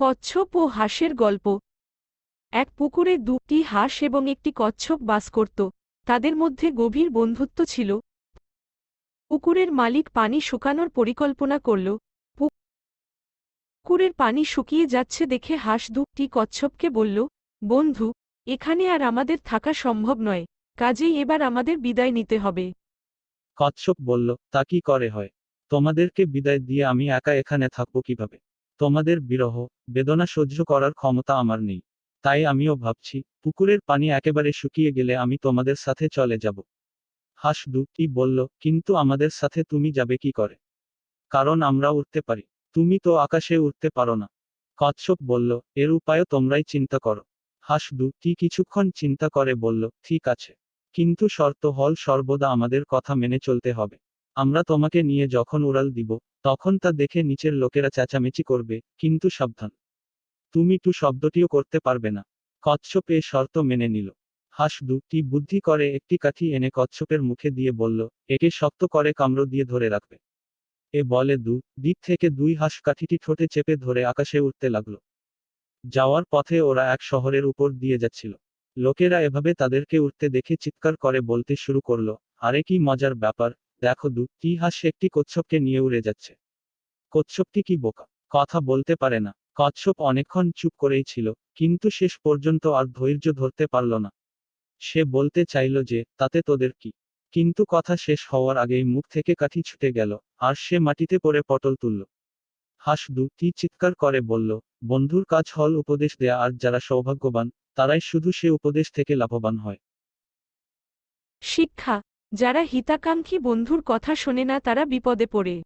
কচ্ছপ ও হাঁসের গল্প। এক পুকুরে দুটি হাঁস এবং একটি কচ্ছপ বাস করত। তাদের মধ্যে গভীর বন্ধুত্ব ছিল। পুকুরের মালিক পানি শুকানোর পরিকল্পনা করল। পুকুরের পানি শুকিয়ে যাচ্ছে দেখে হাঁস দুটি কচ্ছপকে বলল, বন্ধু, এখানে আর আমাদের থাকা সম্ভব নয়। কাজেই এবার আমাদের বিদায় নিতে হবে। কচ্ছপ বলল, তা কি করে হয়? তোমাদেরকে বিদায় দিয়ে আমি একা এখানে থাকব কীভাবে? তোমাদের বিরহ, বেদনা সহ্য করার ক্ষমতা আমার নেই। তাই আমিও ভাবছি, পুকুরের পানি একেবারে শুকিয়ে গেলে আমি তোমাদের সাথে চলে যাব। হাঁস দুটি বলল, কিন্তু আমাদের সাথে তুমি যাবে কি করে? কারণ আমরা উঠতে পারি। তুমি তো আকাশে উঠতে পারো না। কচ্ছপ বলল, এর উপায়ও তোমরাই চিন্তা করো। হাঁস দুটি কিছুক্ষণ চিন্তা করে বলল, ঠিক আছে। কিন্তু শর্ত হল সর্বদা আমাদের কথা মেনে চলতে হবে। আমরা তোমাকে নিয়ে যখন উড়াল দিব, তখন তা দেখে নিচের লোকেরা চেঁচামেচি করবে, কিন্তু সাবধান। তুমি টু শব্দটিও করতে পারবে না। কচ্ছপ এ শর্ত মেনে নিল। হাঁস দুটি বুদ্ধি করে একটি কাঠি এনে কচ্ছপের মুখে দিয়ে বলল, একে শক্ত করে কামড় দিয়ে ধরে রাখবে। এ বলে দু, দিক থেকে দুই হাঁস কাঠিটি ঠোঁটে চেপে ধরে আকাশে উঠতে লাগল। যাওয়ার পথে ওরা এক শহরের উপর দিয়ে যাচ্ছিল। লোকেরা এভাবে তাদেরকে উঠতে দেখে চিৎকার করে বলতে শুরু করল, আরে কি মজার ব্যাপার দেখো দু কি হাঁস একটি কচ্ছপকে নিয়ে উড়ে যাচ্ছে। কচ্ছপটি কি বোকা? কথা বলতে পারে না। কচ্ছপ অনেকক্ষণ চুপ করেই ছিল, কিন্তু শেষ পর্যন্ত আর ধৈর্য ধরতে পারল না। সে বলতে চাইল যে, তাতে তোদের কি? কিন্তু কথা শেষ হওয়ার আগেই মুখ থেকে কাঠি ছুটে গেল, আর সে মাটিতে পড়ে পটল তুলল। হাঁস দুটি চিৎকার করে বলল, বন্ধুর কাজ হল উপদেশ দেয়া, আর যারা সৌভাগ্যবান, তারাই শুধু সে উপদেশ থেকে লাভবান হয়। শিক্ষা। যারা হিতাকাঙ্ক্ষী বন্ধুর কথা শোনে না তারা বিপদে পড়ে।